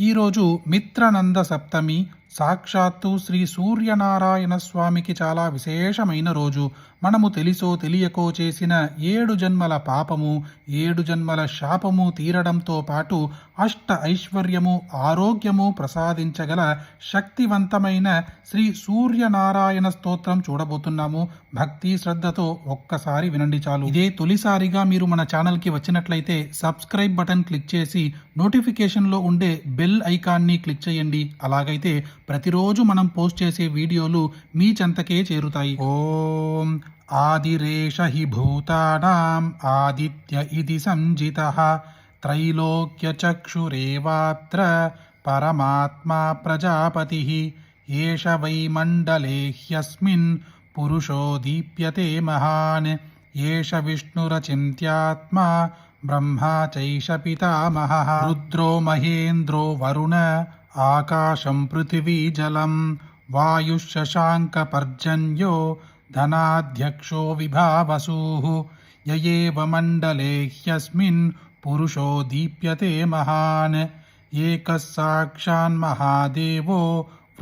ఈరోజు మిత్రనంద సప్తమి సాక్షాత్తు శ్రీ సూర్యనారాయణ స్వామికి చాలా విశేషమైన రోజు. మనము తెలిసో తెలియకో చేసిన ఏడు జన్మల పాపము ఏడు జన్మల శాపము తీరడంతో పాటు అష్ట ఐశ్వర్యము ఆరోగ్యము ప్రసాదించగల శక్తివంతమైన శ్రీ సూర్యనారాయణ స్తోత్రం చూడబోతున్నాము. భక్తి శ్రద్ధతో ఒక్కసారి వినండి చాలు. ఇదే తొలిసారిగా మీరు మన ఛానల్కి వచ్చినట్లయితే సబ్స్క్రైబ్ బటన్ క్లిక్ చేసి నోటిఫికేషన్లో ఉండే బెల్ ఐకాన్ని క్లిక్ చేయండి. అలాగైతే ప్రతిరోజు మనం పోస్ట్ చేసే వీడియోలు మీ చెంతకే చేరుతాయి. ఓం ఆదిరేష హి భూతానాం ఆదిత్య ఇది సంజిత త్రైలోక్యచక్షురేవాత్ర పరమాత్మా ప్రజాపతి ఏష వై మండలే హ్యస్మిన్ పురుషో దీప్యతే మహాన్ ఏష విష్ణురచింత్యాత్మా బ్రహ్మా చైష పితామహः రుద్రో మహేంద్రో వరుణ आकाशं पृथिवीजलं वायुशशाङ्कपर्जन्यो धनाध्यक्षो विभावसूः य एव मण्डले ह्यस्मिन् पुरुषो दीप्यते महान् एकः साक्षान्महादेवो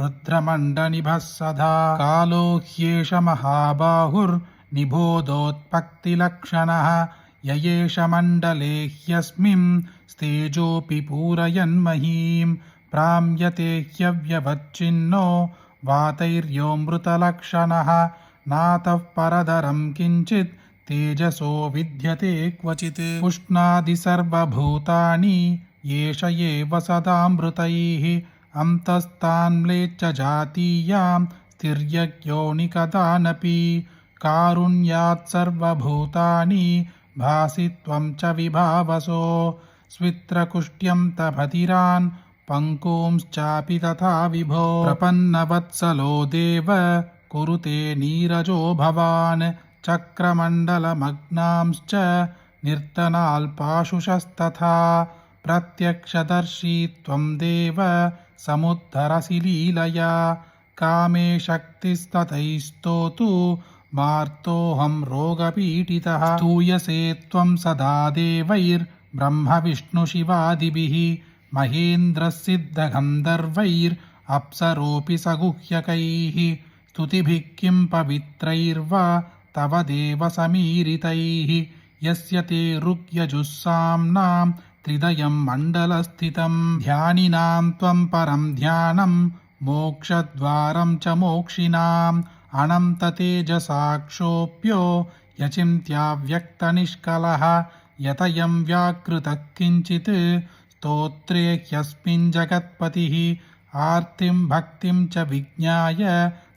रुद्रमण्डनिभः सदा कालो ह्येष महाबाहुर्निबोधोत्पत्तिलक्षणः य एष मण्डले ह्यस्मिं स्तेजोऽपि पूरयन्महीम् ప్రామ్యతే హ్యవ్యవచ్చిన్నో వాతైర్యోమృతలక్షణ నాతః పరదరం కించిత్ తేజసో విద్యతే క్వచిత్. ఉష్ణాది సర్వభూతాని ఏష ఏవ సదామృతైః అంతస్తాన్మ్లేచ్చ జాతీయాం స్థిర్యజ్ఞోనికదానపి కారుణ్యాత్ సర్వభూతాని భాసిత్వం చ విభావసో స్విత్రకుష్ట్యం తభతిరాన్ पङ्कूंश्चापि तथा विभो। प्रपन्नवत्सलो देव कुरुते नीरजो भवान्। चक्रमण्डलमग्नांश्च निर्तनाल्पाशुषस्तथा प्रत्यक्षदर्शी त्वं देव समुद्धरसि लीलया कामे शक्तिस्ततैस्तोतु मार्तोऽहं रोगपीडितः। स्तूयसे त्वं सदा देवैर्ब्रह्मविष्णुशिवादिभिः महेन्द्रसिद्धगन्धर्वैरप्सरोऽपि सगुह्यकैः स्तुतिभिः किं पवित्रैर्वा तव देव समीरितैः यस्य ते ऋग्यजुस्साम्नां त्रिदयं मण्डलस्थितं ध्यानिनां त्वं परं ध्यानं मोक्षद्वारं च मोक्षिणाम् अनन्ततेजसाक्षोऽप्यो यचिन्त्याव्यक्तनिष्कलः यतयं व्याकृतः किञ्चित् स्तोत्रे ह्यस्मिन् जगत्पतिः ఆర్తిం భక్తిం చ విజ్ఞాయ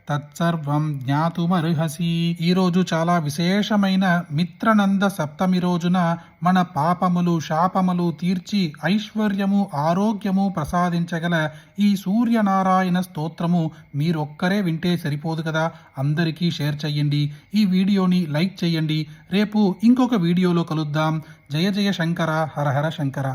తత్సర్వం జ్ఞాతుమర్హసి ఈరోజు చాలా విశేషమైన మిత్రనంద సప్తమి రోజున మన పాపములు శాపములు తీర్చి ఐశ్వర్యము ఆరోగ్యము ప్రసాదించగల ఈ సూర్యనారాయణ స్తోత్రము మీరొక్కరే వింటే సరిపోదు కదా అందరికీ షేర్ చేయండి ఈ వీడియోని లైక్ చేయండి రేపు ఇంకొక వీడియోలో కలుద్దాం జయ జయ శంకర హర హర శంకర